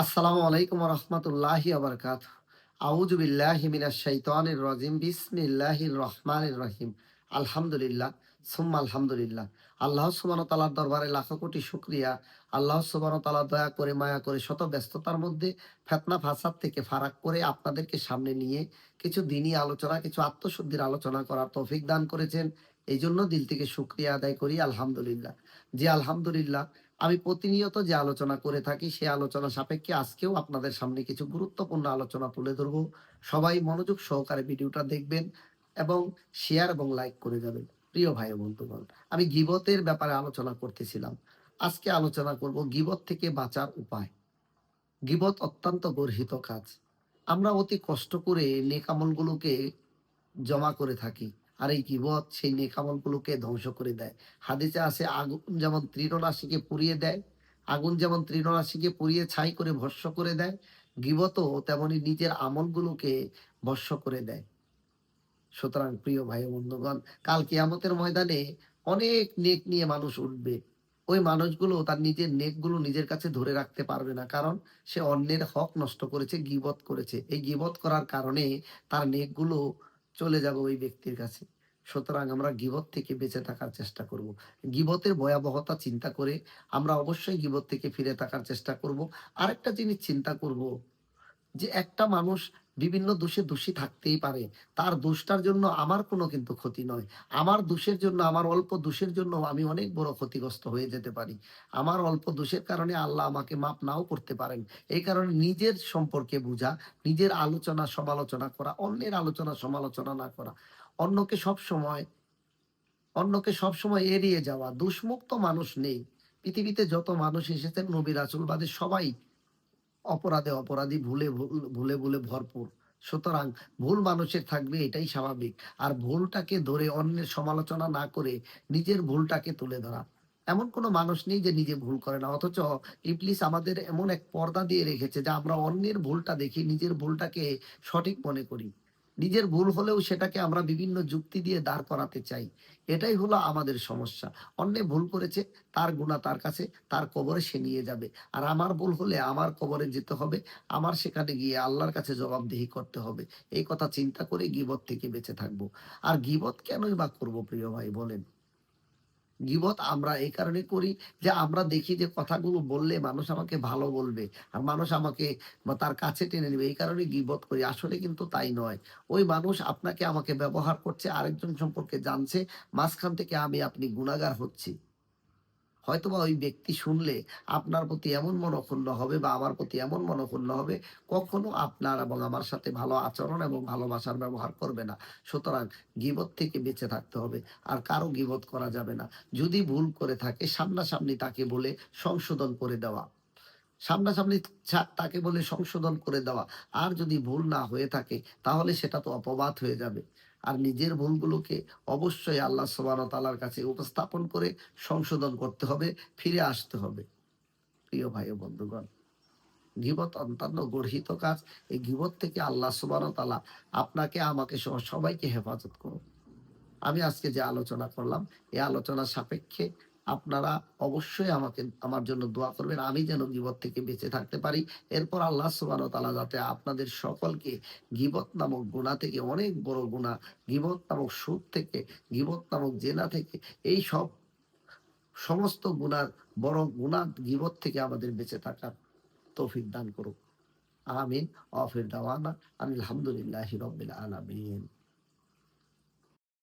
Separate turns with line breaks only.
আসসালামু আলাইকুম রহমতুল্লাহি আবরকাত আউযু বিল্লাহি রাজিম। রহিম। আলহামদুলিল্লাহ, সুম্মা আলহামদুলিল্লাহ। আল্লাহ সুবহানাহু ওয়া তাআলার দরবারে লাখো কোটি শুকরিয়া। আল্লাহ সুবহানাহু ওয়া তাআলা দয়া করে, মায়া করে, শত ব্যস্ততার মধ্যে ফেতনা, ফাসাদ থেকে ফারাক করে আপনাদেরকে সামনে নিয়ে কিছু দিনই আলোচনা, কিছু আত্মশুদ্ধির আলোচনা করার তৌফিক দান করেছেন। এই জন্য দিল থেকে শুক্রিয়া আদায় করি, আলহামদুলিল্লাহ। যে আলহামদুলিল্লাহ আমি প্রতিনিয়ত যে আলোচনা করে থাকি, সে আলোচনা সাপেক্ষে আজকেও আপনাদের সামনে কিছু গুরুত্বপূর্ণ আলোচনা তুলে ধরবো। সবাই মনোযোগ সহকারে ভিডিওটা দেখবেন এবং শেয়ার এবং লাইক করে যাবেন। প্রিয় ভাই বন্ধুগণ, আমি গিবতের ব্যাপারে আলোচনা করতেছিলাম। আজকে আলোচনা করব গিবত থেকে বাঁচার উপায়। গিবত অত্যন্ত গর্হিত কাজ। আমরা অতি কষ্ট করে নেকামলগুলোকে জমা করে থাকি। আর এই গিবত সেই নেকামলগুলোকে ধ্বংস করে দেয়। হাদিসে আছে, আগুন যেমন তৃণরাশিকে পুড়িয়ে দেয়, আগুন যেমন তৃণরাশিকে পুড়িয়ে ছাই করে ভস্য করে দেয়, গিবতও তেমনি নিজের আমলগুলোকে ভস্য করে দেয়। সুতরাং প্রিয় ভাই বন্ধুগণ, কাল কিয়ামতের ময়দানে অনেক নেক নিয়ে মানুষ উঠবে। ওই মানুষগুলো তার নিজের নেকগুলো নিজের কাছে ধরে রাখতে পারবে না, কারণ সে অন্যের হক নষ্ট করেছে, গিবত করেছে। এই গিবত করার কারণে তার নেকগুলো চলে যাবে ওই ব্যক্তির কাছে। সুতরাং আমরা গিবত থেকে বেঁচে থাকার চেষ্টা করব। গিবতের ভয়াবহতা চিন্তা করে আমরা অবশ্যই গিবত থেকে ফিরে থাকার চেষ্টা করব। আরেকটা জিনিস চিন্তা করব যে একটা মানুষ বিভিন্ন দোষে দোষী থাকতেই পারে। তার দোষটার জন্য আমার কোনো কিন্তু ক্ষতি নয়। আমার দোষের জন্য, আমার অল্প দোষের জন্য আমি অনেক বড় ক্ষতিগ্রস্ত হয়ে যেতে পারি। আমার অল্প দোষের কারণে আল্লাহ আমাকে মাপ নাও করতে পারেন। এই কারণে নিজের সম্পর্কে বোঝা, নিজের আলোচনা সমালোচনা করা, অন্যের আলোচনা সমালোচনা না করা। অন্যকে সব সময়, অন্যকে সব সময় এড়িয়ে যাওয়া। দুষ্মুক্ত মানুষ নেই। পৃথিবীতে যত মানুষ এসেছেন নবী রাসুলবাদী সবাই অপরাধে অপরাধী ভুলে ভুলে ভুলে ভরপুর। সুতরাং ভুল মানুষের থাকবে এটাই স্বাভাবিক। আর ভুলটাকে ধরে অন্যের সমালোচনা না করে নিজের ভুলটাকে তুলে ধরা। এমন কোনো মানুষ নেই যে নিজে ভুল করে না। অথচ ইবলিস আমাদের এমন এক পর্দা দিয়ে রেখেছে যা আমরা অন্যের ভুলটা দেখি নিজের ভুলটাকে সঠিক মনে করি। নিজের ভুল হলেও সেটাকে আমরা বিভিন্ন যুক্তি দিয়ে দাঁড় করাতে চাই। এটাই হলো আমাদের সমস্যা। অন্য ভুল করেছে, তার গুণা তার কাছে, তার কবরে সে নিয়ে যাবে। আর আমার ভুল হলে আমার কবরে যেতে হবে, আমার সেখানে গিয়ে আল্লাহর কাছে জবাবদিহি করতে হবে। এই কথা চিন্তা করে গিবত থেকে বেঁচে থাকব। আর গিবত কেনই বা করব প্রিয় ভাই, বলেন? গিবত আমরা এই কারণে করি যে আমরা দেখি যে কথাগুলো বললে মানুষ আমাকে ভালো বলবে আর মানুষ আমাকে তার কাছে টেনে নেবে। এই কারণে গিবত করি। আসলে কিন্তু তাই নয়। ওই মানুষ আপনাকে আমাকে ব্যবহার করছে, আরেকজন সম্পর্কে জানছে, মাঝখান থেকে আমি আপনি গুণাগার হচ্ছি। হয়তোবা ওই ব্যক্তি শুনলে আপনার প্রতি এমন মনক্ষুণ্ণ হবে বা আমার প্রতি এমন মনক্ষুণ্ণ হবে, কখনো আপনার এবং আমার সাথে ভালো আচরণ এবং ভালোবাসার ব্যবহার করবে না। সুতরাং গিবত থেকে বেঁচে থাকতে হবে, আর কারও গিবত করা যাবে না। যদি ভুল করে থাকে, সামনাসামনি তাকে বলে সংশোধন করে দেওয়া। সামনাসামনি তাকে বলে সংশোধন করে দেওয়া। আর যদি ভুল না হয়ে থাকে, তাহলে সেটা তো অপবাদ হয়ে যাবে। আর নিজের ভুলগুলোকে অবশ্যই আল্লাহ সোবান তালার কাছে উপস্থাপন করে সংশোধন করতে হবে, ফিরে আসতে হবে। প্রিয় ভাই বন্ধুগণ, গিবত অন্যান্য গর্হিত কাজ। এই গিবত থেকে আল্লাহ সুবান তালা আপনাকে, আমাকে সহ সবাইকে হেফাজত করুন। আমি আজকে যে আলোচনা করলাম, এই আলোচনা সাপেক্ষে আপনারা অবশ্যই আমাকে, আমার জন্য দোয়া করবেন। আমি যেন গিবত থেকে বেঁচে থাকতে পারি। এরপর আল্লাহ সুবান তালা যাতে আপনাদের সকলকে গিবত নামক গুণা থেকে, অনেক বড় গুণা গিবত নামক সুদ থেকে, গিবত নামক জেনা থেকে, এই সব সমস্ত গুণার বড় গুণা গিবত থেকে আমাদের বেঁচে থাকার তৌফিক দান করুক। আমিন। অফির দাওয়ানা। আলহামদুলিল্লাহ রবিল আলামিন।